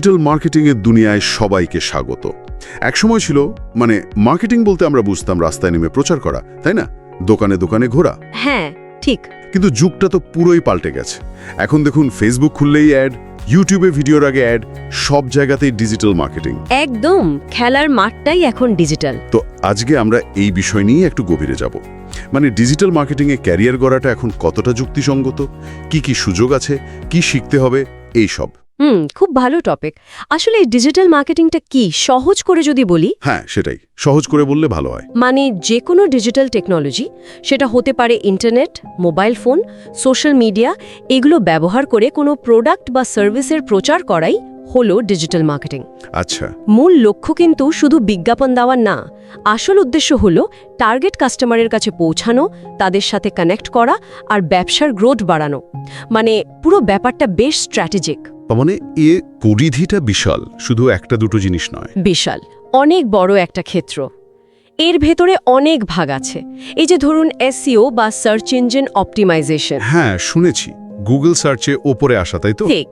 Digital মার্কেটিংয়ের দুনিয়ায় সবাইকে স্বাগত। একসময় ছিল মানে মার্কেটিং বলতে আমরা বুঝতাম রাস্তায় নেমে প্রচার করা তাই না? দোকানে দোকানে ঘোরা। হ্যাঁ ঠিক। কিন্তু যুগটা তো পুরোই পাল্টে গেছে। এখন দেখুন ফেসবুক খুললেই অ্যাড ইউটিউবে ভিডিওর আগে অ্যাড সব জায়গাতেই ডিজিটাল মার্কেটিং একদম খেলার মাঠটাই এখন ডিজিটাল তো আজকে আমরা এই বিষয় নিয়ে একটু গভীরে যাব। মানে ডিজিটাল মার্কেটিংয়ে ক্যারিয়ার গড়াটা এখন কতটা যুক্তিসঙ্গত? কি কি সুযোগ আছে? কি শিখতে হবে? এই সব। হুম খুব ভালো টপিক আসলে এই ডিজিটাল মার্কেটিংটা কি? সহজ করে যদি বলি? হ্যাঁ সেটাই। সহজ করে বললে ভালো হয়। মানে যে কোনো ডিজিটাল টেকনোলজি সেটা হতে পারে internet mobile phone social media এগুলো ব্যবহার করে কোনো প্রোডাক্ট বা সার্ভিসের প্রচার করাই হলো ডিজিটাল মার্কেটিং আচ্ছা। মূল লক্ষ্য কিন্তু শুধু বিজ্ঞাপন দেওয়া না আসল উদ্দেশ্য হলো টার্গেট কাস্টমারের কাছে পৌঁছানো তাদের সাথে কানেক্ট করা আর ব্যবসার গ্রোথ বাড়ানো। মানে পুরো ব্যাপারটা বেশ স্ট্র্যাটেজিক তার মানে এ পরিধিটা বিশাল শুধু একটা দুটো জিনিস নয়। বিশাল অনেক বড় একটা ক্ষেত্র। এর ভেতরে অনেক ভাগ আছে। এই যে ধরুন এসইও বা সার্চ ইঞ্জিন অপটিমাইজেশন। হ্যাঁ শুনেছি। গুগল সার্চে ওপরে আসা তাই তো? ঠিক।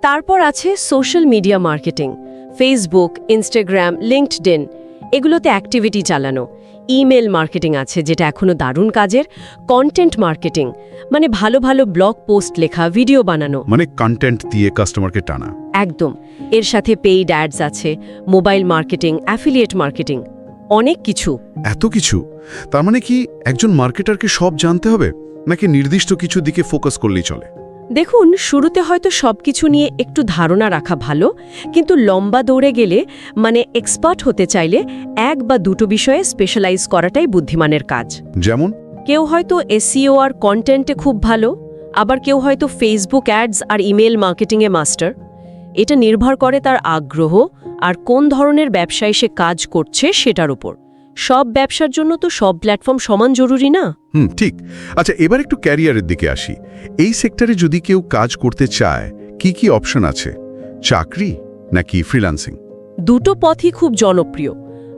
তারপর আছে social media marketing Facebook Instagram LinkedIn. এগুলোতে অ্যাক্টিভিটি চালানো। ইমেল মার্কেটিং আছে যেটা এখনও দারুণ কাজের। কন্টেন্ট মার্কেটিং মানে ভালো ভালো ব্লগ পোস্ট লেখা ভিডিও বানানো। মানে কন্টেন্ট দিয়ে কাস্টমারকে টানা। একদম। এর সাথে পেইড অ্যাডস আছে মোবাইল মার্কেটিং অ্যাফিলিয়েট মার্কেটিং অনেক কিছু। এত কিছু? তার মানে কি একজন মার্কেটারকে সব জানতে হবে? নাকি নির্দিষ্ট কিছু দিকে ফোকাস করলেই চলে? দেখুন শুরুতে হয়তো সবকিছু নিয়ে একটু ধারণা রাখা ভালো কিন্তু লম্বা দৌড়ে গেলে মানে এক্সপার্ট হতে চাইলে এক বা দুটো বিষয়ে স্পেশালাইজ করাটাই বুদ্ধিমানের কাজ। যেমন? কেউ হয়তো এসইও আর কন্টেন্টে খুব ভালো আবার কেউ হয়তো ফেসবুক অ্যাডস আর ইমেল মার্কেটিংয়ে মাস্টার এটা নির্ভর করে তার আগ্রহ আর কোন ধরনের ব্যবসায় সে কাজ করছে সেটার উপর। সব ব্যবসার জন্য তো সব প্ল্যাটফর্ম সমান জরুরি না? হুম ঠিক। আচ্ছা এবার একটু ক্যারিয়ারের দিকে আসি। এই সেক্টরে যদি কেউ কাজ করতে চায় কি কি অপশন আছে? চাকরি নাকি ফ্রিল্যান্সিং দুটো পথই খুব জনপ্রিয়।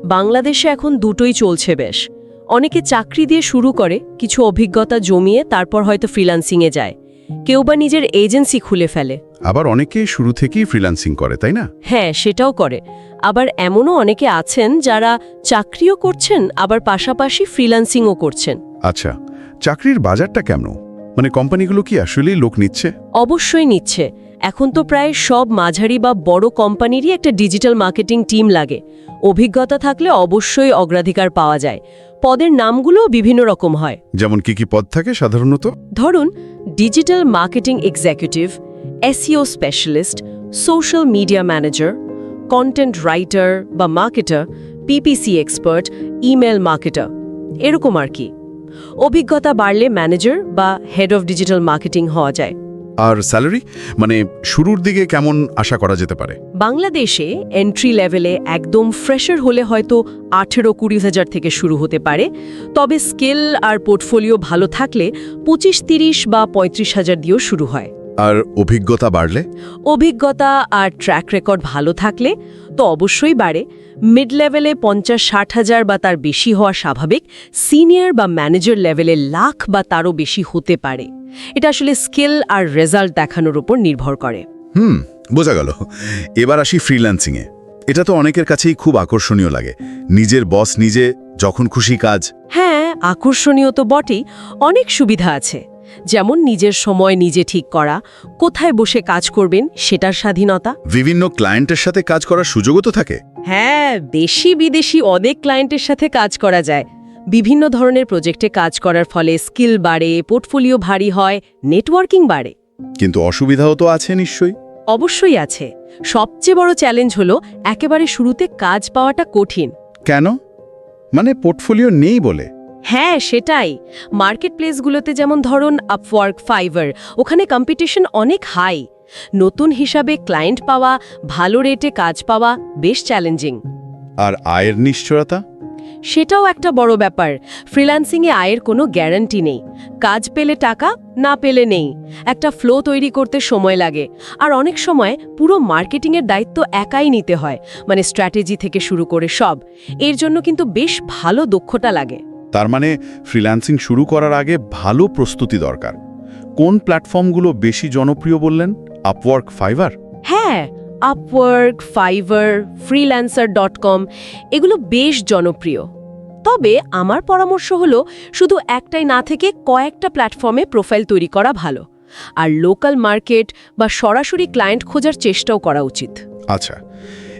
বাংলাদেশে এখন দুটোই চলছে বেশ। অনেকে চাকরি দিয়ে শুরু করে কিছু অভিজ্ঞতা জমিয়ে তারপর হয়তো ফ্রিল্যান্সিংয়ে যায়। কেউ বা নিজের এজেন্সি খুলে ফেলে। আবার অনেকেই শুরু থেকেই ফ্রিল্যান্সিং করে তাই না? হ্যাঁ সেটাও করে। আবার এমনও অনেকে আছেন যারা চাকরিও করছেন আবার পাশাপাশি ফ্রিল্যান্সিংও করছেন। আচ্ছা চাকরির বাজারটা কেমন? মানে কোম্পানিগুলো কি আসলেই লোক নিচ্ছে? অবশ্যই নিচ্ছে। এখন তো প্রায় সব মাঝারি বা বড় কোম্পানিরই একটা ডিজিটাল মার্কেটিং টিম লাগে। অভিজ্ঞতা থাকলে অবশ্যই অগ্রাধিকার পাওয়া যায়। পদের নামগুলোও বিভিন্ন রকম হয়। যেমন কি কি পদ থাকে সাধারণত? ধরুন digital marketing executive SEO specialist social media manager content writer বা marketer PPC expert email marketer এরকম আর কি। অভিজ্ঞতা বাড়লে ম্যানেজার বা হেড অফ ডিজিটাল মার্কেটিং হওয়া যায়। আর স্যালারি? মানে শুরুর দিকে কেমন আশা করা যেতে পারে? বাংলাদেশে এন্ট্রি লেভেলে একদম ফ্রেশার হলে হয়তো আঠেরো কুড়ি হাজার থেকে শুরু হতে পারে। তবে স্কিল আর পোর্টফোলিও ভালো থাকলে পঁচিশ তিরিশ বা পঁয়ত্রিশ হাজার দিয়েও শুরু হয়। আর অভিজ্ঞতা বাড়লে? অভিজ্ঞতা আর ট্র্যাক রেকর্ড ভালো থাকলে তো অবশ্যই বাড়ে। মিড লেভেলে পঞ্চাশ ষাট হাজার বা তার বেশি হওয়া স্বাভাবিক। সিনিয়র বা ম্যানেজার লেভেলে লাখ বা তারও বেশি হতে পারে। এটা আসলে স্কিল আর রেজাল্ট দেখানোর উপর নির্ভর করে। হুম বোঝা গেল। এবার আসি ফ্রিল্যান্সিংয়ে। এটা তো অনেকের কাছেই খুব আকর্ষণীয় লাগে। নিজের বস নিজে যখন খুশি কাজ। হ্যাঁ আকর্ষণীয় তো বটেই। অনেক সুবিধা আছে। যেমন নিজের সময় নিজে ঠিক করা কোথায় বসে কাজ করবেন সেটার স্বাধীনতা। বিভিন্ন ক্লায়েন্টের সাথে কাজ করার সুযোগও তো থাকে। হ্যাঁ দেশি বিদেশি অনেক ক্লায়েন্টের সাথে কাজ করা যায়। বিভিন্ন ধরনের প্রজেক্টে কাজ করার ফলে স্কিল বাড়ে পোর্টফোলিও ভারী হয় নেটওয়ার্কিং বাড়ে। কিন্তু অসুবিধাও তো আছে নিশ্চয়ই। অবশ্যই আছে। সবচেয়ে বড় চ্যালেঞ্জ হলো একেবারে শুরুতে কাজ পাওয়াটা কঠিন। কেন? মানে পোর্টফোলিও নেই বলে। হ্যাঁ সেটাই। মার্কেট প্লেসগুলোতে যেমন ধরুন আপওয়ার্ক ফাইবার ওখানে কম্পিটিশন অনেক হাই নতুন হিসাবে ক্লায়েন্ট পাওয়া ভালো রেটে কাজ পাওয়া বেশ চ্যালেঞ্জিং আর আয়ের নিশ্চয়তা? সেটাও একটা বড় ব্যাপার। ফ্রিল্যান্সিংয়ে আয়ের কোনো গ্যারান্টি নেই। কাজ পেলে টাকা না পেলে নেই। একটা ফ্লো তৈরি করতে সময় লাগে। আর অনেক সময় পুরো মার্কেটিংয়ের দায়িত্ব একাই নিতে হয়। মানে স্ট্র্যাটেজি থেকে শুরু করে সব। এর জন্য কিন্তু বেশ ভালো দক্ষতা লাগে। তার মানে ফ্রিল্যান্সিং শুরু করার আগে ভালো প্রস্তুতি দরকার। কোন প্ল্যাটফর্মগুলো বেশি জনপ্রিয় বললেন? আপওয়ার্ক ফাইবার হ্যাঁ Upwork Fiverr Freelancer dot com এগুলো বেশ জনপ্রিয়। তবে আমার পরামর্শ হলো শুধু একটাই না থেকে কয়েকটা প্ল্যাটফর্মে প্রোফাইল তৈরি করা ভালো। আর লোকাল মার্কেট বা সরাসরি ক্লায়েন্ট খোঁজার চেষ্টাও করা উচিত। আচ্ছা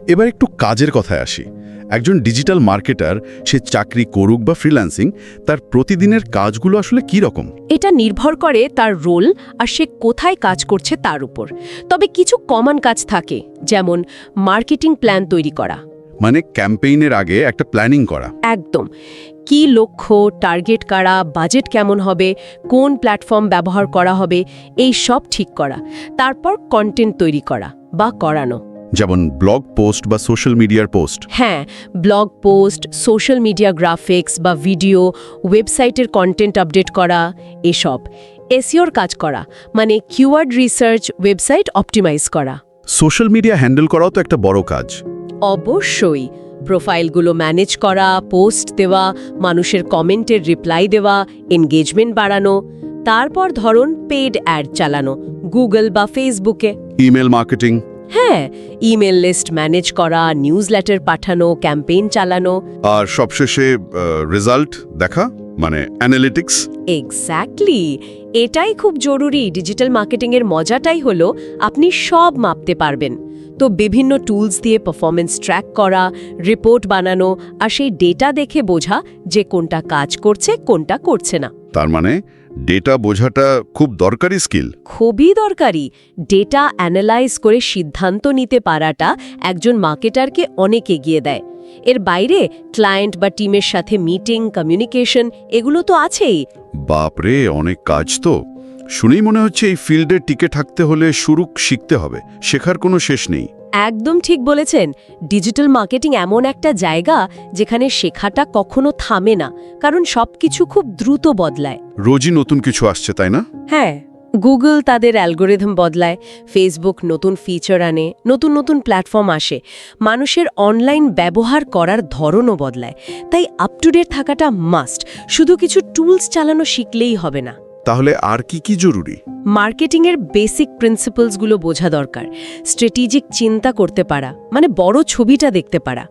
এবার একটু কাজের কথায় আসি। একজন ডিজিটাল মার্কেটার সে চাকরি করুক বা ফ্রিল্যান্সিং তার প্রতিদিনের কাজগুলো আসলে কি রকম? এটা নির্ভর করে তার রোল আর সে কোথায় কাজ করছে তার উপর। তবে কিছু কমন কাজ থাকে যেমন মার্কেটিং প্ল্যান তৈরি করা মানে ক্যাম্পেইনের আগে একটা প্ল্যানিং করা। একদম। কি লক্ষ্য টার্গেট কারা বাজেট কেমন হবে কোন প্ল্যাটফর্ম ব্যবহার করা হবে এই সব ঠিক করা। তারপর কন্টেন্ট তৈরি করা বা করানো। যেমন ব্লগ পোস্ট বা সোশ্যাল মিডিয়ার পোস্ট। হ্যাঁ blog post social media graphics বা ভিডিও ওয়েবসাইটের কন্টেন্ট আপডেট করা এসব। এসিওর কাজ করা মানে কিওয়ার্ড রিসার্চ ওয়েবসাইট অপটিমাইজ করা। সোশ্যাল মিডিয়া হ্যান্ডেল করাও তো একটা বড় কাজ। অবশ্যই। প্রোফাইলগুলো ম্যানেজ করা পোস্ট দেওয়া মানুষের কমেন্টের রিপ্লাই দেওয়া এনগেজমেন্ট বাড়ানো তারপর ধরুন পেড অ্যাড চালানো গুগল বা ফেসবুকে। Email marketing. হ্যাঁ ইমেল লিস্ট ম্যানেজ করা নিউজ লেটার পাঠানো ক্যাম্পেইন চালানো। আর সবশেষে রেজাল্ট দেখা মানে অ্যানালিটিক্স। এক্স্যাক্টলি। এটাই খুব জরুরি। ডিজিটাল মার্কেটিংয়ের মজাটাই হলো আপনি সব মাপতে পারবেন। তো বিভিন্ন টুলস দিয়ে পারফরমেন্স ট্র্যাক করা রিপোর্ট বানানো আর সেই ডেটা দেখে বোঝা যে কোনটা কাজ করছে কোনটা করছে না। তার মানে ডেটা বোঝাটা খুব দরকারি স্কিল খুবই দরকারি। ডেটা অ্যানালাইজ করে সিদ্ধান্ত নিতে পারাটা একজন মার্কেটারকে অনেক এগিয়ে দেয়। এর বাইরে ক্লায়েন্ট বা টিমের সাথে মিটিং কমিউনিকেশন এগুলো তো আছেই। বাপরে অনেক কাজ তো। শুনেই মনে হচ্ছে এই ফিল্ডে টিকে থাকতে হলে শুরু শিখতে হবে। শেখার কোনো শেষ নেই। একদম ঠিক বলেছেন। ডিজিটাল মার্কেটিং এমন একটা জায়গা যেখানে শেখাটা কখনো থামে না কারণ সবকিছু খুব দ্রুত বদলায়। রোজই নতুন কিছু আসছে তাই না? হ্যাঁ গুগল তাদের অ্যালগোরিদম বদলায় ফেসবুক নতুন ফিচার আনে নতুন নতুন প্ল্যাটফর্ম আসে। মানুষের অনলাইন ব্যবহার করার ধরনও বদলায়। তাই আপ টু ডেট থাকাটা মাস্ট শুধু কিছু টুলস চালানো শিখলেই হবে না। তাহলে আর কি কি জরুরি? মার্কেটিংয়ের বেসিক প্রিন্সিপালসগুলো বোঝা দরকার। স্ট্র্যাটেজিক চিন্তা করতে পারা মানে বড় ছবিটা দেখতে পারা।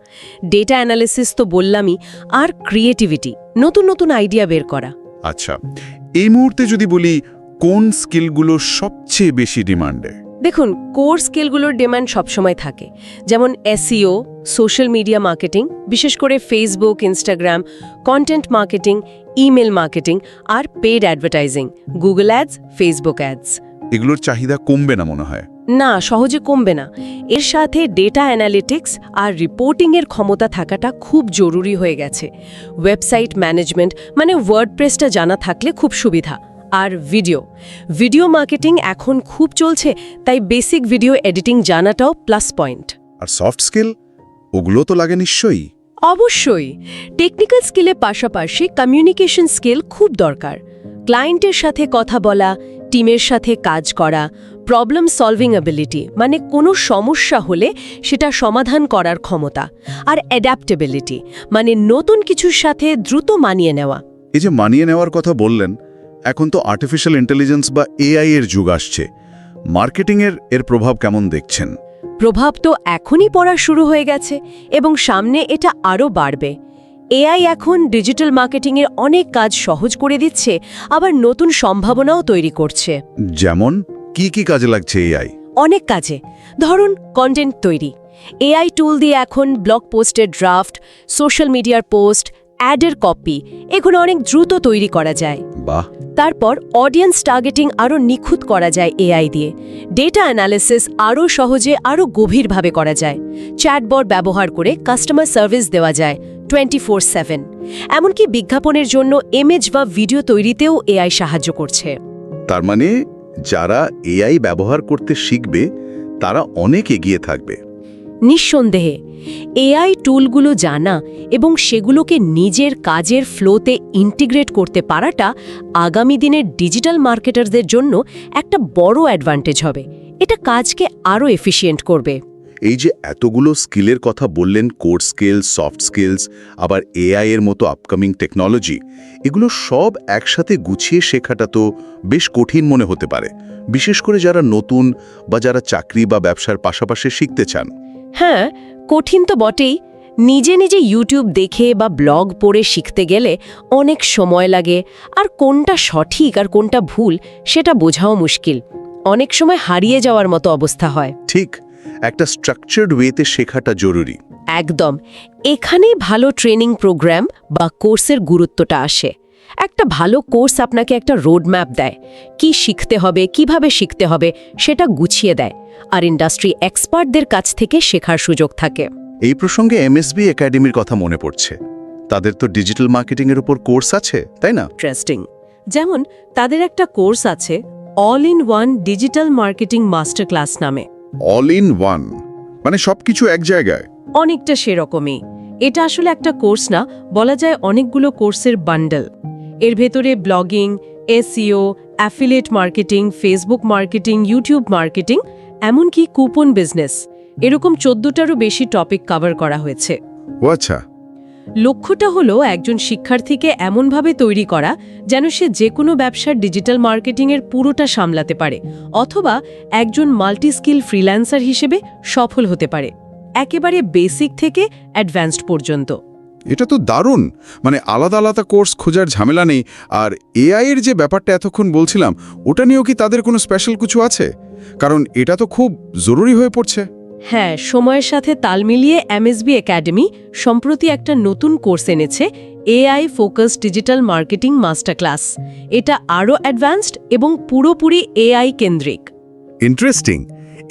ডেটা অ্যানালিসিস তো বললামই আর ক্রিয়েটিভিটি নতুন নতুন আইডিয়া বের করা। আচ্ছা এই মুহূর্তে যদি বলি কোন স্কিলগুলো সবচেয়ে বেশি ডিমান্ডে? দেখুন কোর স্কিলগুলোর ডিমান্ড সবসময় থাকে। যেমন এসইও সোশ্যাল মিডিয়া মার্কেটিং বিশেষ করে Facebook Instagram content marketing email marketing আর paid advertising Google ads Facebook ads এগুলোর চাহিদা কমবে না মনে হয়? না সহজে কমবে না। এর সাথে ডেটা অ্যানালিটিক্স আর রিপোর্টিংয়ের ক্ষমতা থাকাটা খুব জরুরি হয়ে গেছে। ওয়েবসাইট ম্যানেজমেন্ট মানে ওয়ার্ডপ্রেসটা জানা থাকলে খুব সুবিধা। আর ভিডিও ভিডিও মার্কেটিং এখন খুব চলছে তাই বেসিক ভিডিও এডিটিং জানাটাও প্লাস পয়েন্ট আর সফট স্কিল ওগুলো তো লাগে নিশ্চয়ই। অবশ্যই টেকনিক্যাল স্কিলের পাশাপাশি কমিউনিকেশন স্কিল খুব দরকার। ক্লায়েন্টের সাথে কথা বলা টিমের সাথে কাজ করা প্রবলেম সলভিং অ্যাবিলিটি মানে কোনো সমস্যা হলে সেটা সমাধান করার ক্ষমতা, আর অ্যাডাপ্টেবিলিটি মানে নতুন কিছুর সাথে দ্রুত মানিয়ে নেওয়া। এই যে মানিয়ে নেওয়ার কথা বললেন, এখন তো আর্টিফিশিয়াল ইন্টেলিজেন্স বা এআই এর যুগ আসছে। মার্কেটিংয়ের এর প্রভাব কেমন দেখছেন? প্রভাব তো এখনই পড়া শুরু হয়ে গেছে এবং সামনে এটা আরও বাড়বে। এআই এখন ডিজিটাল মার্কেটিংয়ের অনেক কাজ সহজ করে দিচ্ছে আবার নতুন সম্ভাবনাও তৈরি করছে। যেমন কি কি কাজে লাগছে এআই? অনেক কাজে। ধরুন কন্টেন্ট তৈরি। এআই টুল দিয়ে এখন ব্লগ পোস্টের ড্রাফট সোশ্যাল মিডিয়ার পোস্ট অ্যাডের কপি এগুলো অনেক দ্রুত তৈরি করা যায়। বাহ। তারপর অডিয়েন্স টার্গেটিং আরও নিখুঁত করা যায় এআই দিয়ে। ডেটা অ্যানালিসিস আরও সহজে আরও গভীরভাবে করা যায়। চ্যাটবট ব্যবহার করে কাস্টমার সার্ভিস দেওয়া যায় টোয়েন্টি ফোর সেভেন এমনকি বিজ্ঞাপনের জন্য ইমেজ বা ভিডিও তৈরিতেও এআই সাহায্য করছে। তার মানে যারা এআই ব্যবহার করতে শিখবে তারা অনেক এগিয়ে থাকবে। নিঃসন্দেহে। এআই টুলগুলো জানা এবং সেগুলোকে নিজের কাজের ফ্লোতে ইন্টিগ্রেট করতে পারাটা আগামী দিনের ডিজিটাল মার্কেটারদের জন্য একটা বড় অ্যাডভান্টেজ হবে। এটা কাজকে আরও এফিশিয়েন্ট করবে। এই যে এতগুলো স্কিলের কথা বললেন কোর স্কিলস, সফট স্কিলস, আবার এআই এর মতো আপকামিং টেকনোলজি, এগুলো সব একসাথে গুছিয়ে শেখাটা তো বেশ কঠিন মনে হতে পারে। বিশেষ করে যারা নতুন বা যারা চাকরি বা ব্যবসার পাশাপাশি শিখতে চান। হ্যাঁ কঠিন তো বটেই। নিজে নিজে ইউটিউব দেখে বা ব্লগ পড়ে শিখতে গেলে অনেক সময় লাগে। আর কোনটা সঠিক আর কোনটা ভুল সেটা বোঝাও মুশকিল। অনেক সময় হারিয়ে যাওয়ার মতো অবস্থা হয়। ঠিক একটা স্ট্রাকচার্ড ওয়েতে শেখাটা জরুরি। একদম। এখানেই ভালো ট্রেনিং প্রোগ্রাম বা কোর্সের গুরুত্বটা আসে। একটা ভালো কোর্স আপনাকে একটা রোডম্যাপ দেয়। কি শিখতে হবে কীভাবে শিখতে হবে সেটা গুছিয়ে দেয়। আর ইন্ডাস্ট্রি এক্সপার্টদের কাছ থেকে শেখার সুযোগ থাকে। এই প্রসঙ্গে এমএসবি একাডেমির কথা মনে পড়ছে। তাদের তো ডিজিটাল মার্কেটিংয়ের উপর কোর্স আছে তাই না? ইন্টারেস্টিং যেমন তাদের একটা কোর্স আছে all in one digital marketing master class নামে। All in one? মানে সবকিছু এক জায়গায়? অনেকটা সেরকমই। এটা আসলে একটা কোর্স না বলা যায় অনেকগুলো কোর্সের বান্ডেল। এর ভেতরে blogging SEO affiliate marketing Facebook marketing YouTube marketing এমনকি কুপন বিজনেস এরকম চোদ্দটারও বেশি টপিক কভার করা হয়েছে। ও আচ্ছা। লক্ষ্যটা হলো একজন শিক্ষার্থীকে এমনভাবে তৈরি করা যেন সে যে কোনো ব্যবসার ডিজিটাল মার্কেটিংয়ের পুরোটা সামলাতে পারে অথবা একজন মাল্টি স্কিল ফ্রিল্যান্সার হিসেবে সফল হতে পারে একেবারে বেসিক থেকে অ্যাডভান্সড পর্যন্ত। এটা তো দারুণ। মানে আলাদা আলাদা কোর্স খোঁজার ঝামেলা নেই। আর এআই এর যে ব্যাপারটা এতক্ষণ বলছিলাম ওটা নিয়েও কি তাদের কোনো স্পেশাল কিছু আছে? কারণ এটা তো খুব জরুরি হয়ে পড়ছে। হ্যাঁ সময়ের সাথে তাল মিলিয়ে এমএসবি একাডেমি সম্প্রতি একটা নতুন কোর্স এনেছে AI focus digital marketing master class এটা আরও অ্যাডভান্সড এবং পুরোপুরি এআই কেন্দ্রিক। ইন্টারেস্টিং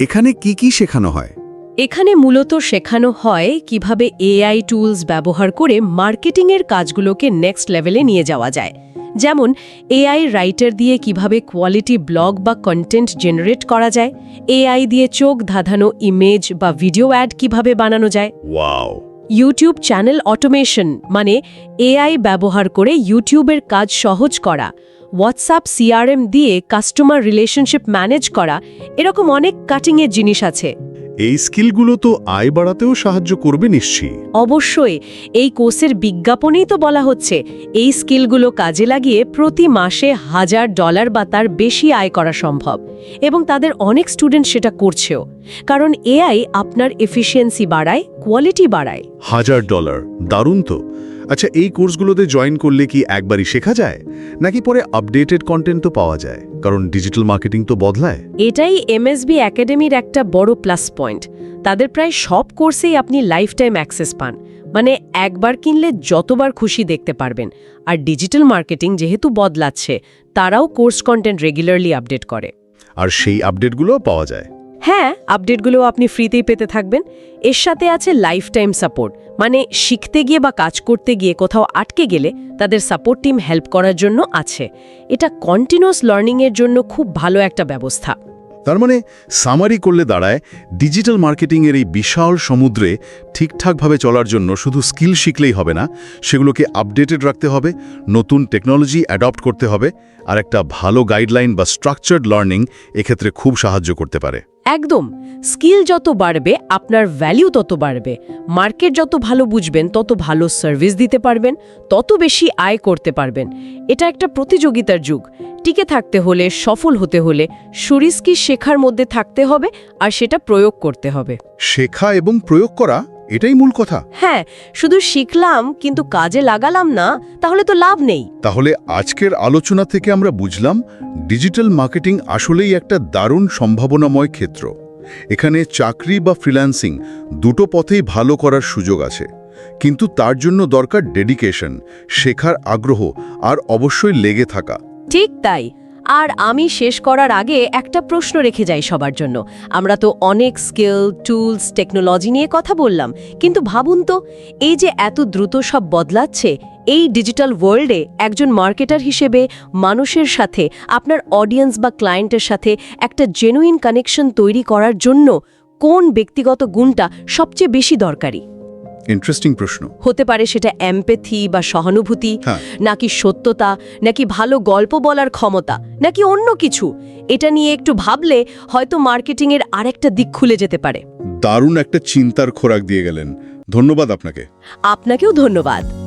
এখানে কি কি শেখানো হয়? এখানে মূলত শেখানো হয় কীভাবে এআই টুলস ব্যবহার করে মার্কেটিংয়ের কাজগুলোকে নেক্সট লেভেলে নিয়ে যাওয়া যায়। যেমন এআই রাইটার দিয়ে কীভাবে কোয়ালিটি ব্লগ বা কন্টেন্ট জেনারেট করা যায় এআই দিয়ে চোখ ধাঁধানো ইমেজ বা ভিডিও অ্যাড কীভাবে বানানো যায়। ওয়াও ইউটিউব চ্যানেল অটোমেশন মানে এআই ব্যবহার করে ইউটিউবের কাজ সহজ করা হোয়াটসঅ্যাপ সিআরএম দিয়ে কাস্টমার রিলেশনশিপ ম্যানেজ করা এরকম অনেক কাটিংয়ের জিনিস আছে। এই স্কিলগুলো তো আয় বাড়াতেও সাহায্য করবে নিশ্চয়ই। অবশ্যই এই কোর্সের বিজ্ঞাপনেই তো বলা হচ্ছে এই স্কিলগুলো কাজে লাগিয়ে প্রতি মাসে হাজার ডলার বা তার বেশি আয় করা সম্ভব। এবং তাদের অনেক স্টুডেন্ট সেটা করছেও কারণ এআই আপনার এফিসিয়েন্সি বাড়ায় কোয়ালিটি বাড়ায়। হাজার ডলার দারুণ তো। আচ্ছা এই কোর্সগুলোতে জয়েন করলে কি একবারই শেখা যায়? নাকি পরে আপডেটেড কন্টেন্ট তো পাওয়া যায় কারণ ডিজিটাল মার্কেটিং তো বদলায়? এটাই এমএসবি একাডেমির একটা বড় প্লাস পয়েন্ট তাদের প্রায় সব কোর্সেই আপনি লাইফ টাইম অ্যাক্সেস পান। মানে একবার কিনলে যতবার খুশি দেখতে পারবেন। আর ডিজিটাল মার্কেটিং যেহেতু বদলাচ্ছে তারাও কোর্স কন্টেন্ট রেগুলারলি আপডেট করে। আর সেই আপডেটগুলোও পাওয়া যায়। হ্যাঁ আপডেটগুলো আপনি ফ্রিতেই পেতে থাকবেন। এর সাথে আছে লাইফ টাইম সাপোর্ট মানে শিখতে গিয়ে বা কাজ করতে গিয়ে কোথাও আটকে গেলে তাদের সাপোর্ট টিম হেল্প করার জন্য আছে। এটা কন্টিনিউয়াস লার্নিংয়ের জন্য খুব ভালো একটা ব্যবস্থা। তার মানে সামারি করলে দাঁড়ায় ডিজিটাল মার্কেটিংয়ের এই বিশাল সমুদ্রে ঠিকঠাকভাবে চলার জন্য শুধু স্কিল শিখলেই হবে না, সেগুলোকে আপডেটেড রাখতে হবে, নতুন টেকনোলজি অ্যাডপ্ট করতে হবে, আর একটা ভালো গাইডলাইন বা স্ট্রাকচার্ড লার্নিং এক্ষেত্রে খুব সাহায্য করতে পারে। একদম, স্কিল যত বাড়বে, আপনার ভ্যালিউ তত বাড়বে মার্কেট যত ভালো বুঝবেন, তত ভালো সার্ভিস দিতে পারবেন, তত বেশি আয় করতে পারবেন। এটা একটা প্রতিযোগিতার যুগ। টিকে থাকতে হলে, সফল হতে হলে সুরিস্কি শেখার মধ্যে থাকতে হবে, আর সেটা প্রয়োগ করতে হবে। শেখা এবং প্রয়োগ করা এটাই মূল কথা। হ্যাঁ শুধু শিখলাম কিন্তু কাজে লাগালাম না তাহলে তো লাভ নেই। তাহলে আজকের আলোচনা থেকে আমরা বুঝলাম ডিজিটাল মার্কেটিং আসলেই একটা দারুণ সম্ভাবনাময় ক্ষেত্র। এখানে চাকরি বা ফ্রিল্যান্সিং দুটো পথেই ভালো করার সুযোগ আছে। কিন্তু তার জন্য দরকার ডেডিকেশন শেখার আগ্রহ আর অবশ্যই লেগে থাকা। ঠিক তাই। আর আমি শেষ করার আগে একটা প্রশ্ন রেখে যাই সবার জন্য। আমরা তো অনেক স্কিল, টুলস, টেকনোলজি নিয়ে কথা বললাম, কিন্তু ভাবুন তো, এই যে এত দ্রুত সব বদলাচ্ছে, এই ডিজিটাল ওয়ার্ল্ডে একজন মার্কেটার হিসেবে মানুষের সাথে, আপনার অডিয়েন্স বা ক্লায়েন্টের সাথে একটা জেনুইন কানেকশন তৈরি করার জন্য কোন ব্যক্তিগত গুণটা সবচেয়ে বেশি দরকারি? ইন্টারেস্টিং প্রশ্ন। হতে পারে সেটা এমপ্যাথি বা সহানুভূতি হ্যাঁ। নাকি সত্যতা নাকি ভালো গল্প বলার ক্ষমতা নাকি অন্য কিছু? এটা নিয়ে একটু ভাবলে হয়তো মার্কেটিংয়ের আরেকটা দিক খুলে যেতে পারে। দারুণ একটা চিন্তার খোরাক দিয়ে গেলেন। ধন্যবাদ আপনাকে। আপনাকেও ধন্যবাদ।